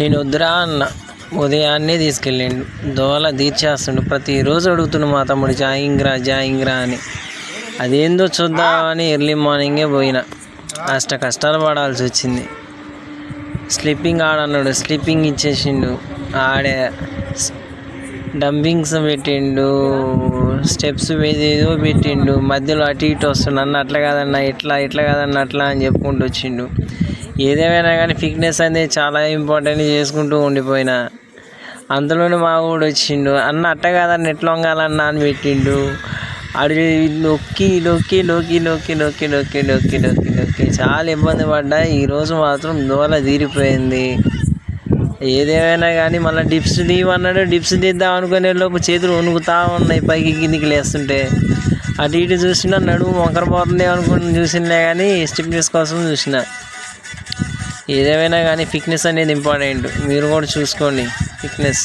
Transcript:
నేను వద్దురా అన్న. ఉదయాన్నే తీసుకెళ్ళిండు. దోల తీర్చేస్తుండు. ప్రతిరోజు అడుగుతుండు మా తమ్ముడు జాయింగ్రా జాయింగ్రా అని. అదేందో చూద్దామని ఎర్లీ మార్నింగే పోయిన. అష్ట కష్టాలు పడాల్సి వచ్చింది. స్లీపింగ్ ఆడన్నాడు స్లీపింగ్ ఇచ్చేసిండు. ఆడే డంపింగ్స్ పెట్టిండు. స్టెప్స్ ఏదేదో పెట్టిండు. మధ్యలో అటు ఇటు వస్తుండు. అన్న అట్లా కాదన్న ఇట్లా ఇట్లా కాదన్న అట్లా అని చెప్పుకుంటూ వచ్చిండు. ఏదేమైనా కానీ ఫిట్నెస్ అనేది చాలా ఇంపార్టెంట్ చేసుకుంటూ ఉండిపోయినా. అందులోనే మా ఊడు వచ్చిండు. అన్న అట్ట కాదన్న ఎట్లా వంగాలన్న అని పెట్టిండు. అడి నొక్కి నొక్కి నొక్కి నొక్కి నొక్కి నొక్కి నొక్కి నొక్కి నొక్కి చాలా ఇబ్బంది పడ్డా. ఈరోజు మాత్రం దోల తీరిపోయింది. ఏదేమైనా కానీ మళ్ళీ డిప్స్ తీయమన్నాడు. డిప్స్ తీద్దాం అనుకునే లోపు చేతులు వణుకుతా ఉన్నాయి పైకి కిందికి లేస్తుంటే. అటు ఇటు చూసినా నడుము వంకర పోతుంది అనుకుని చూసినలే కానీ స్టిఫ్నెస్ కోసం చూసినా. ఏదేమైనా కానీ ఫిట్నెస్ అనేది ఇంపార్టెంట్ మీరు కూడా చూసుకోండి. ఫిట్నెస్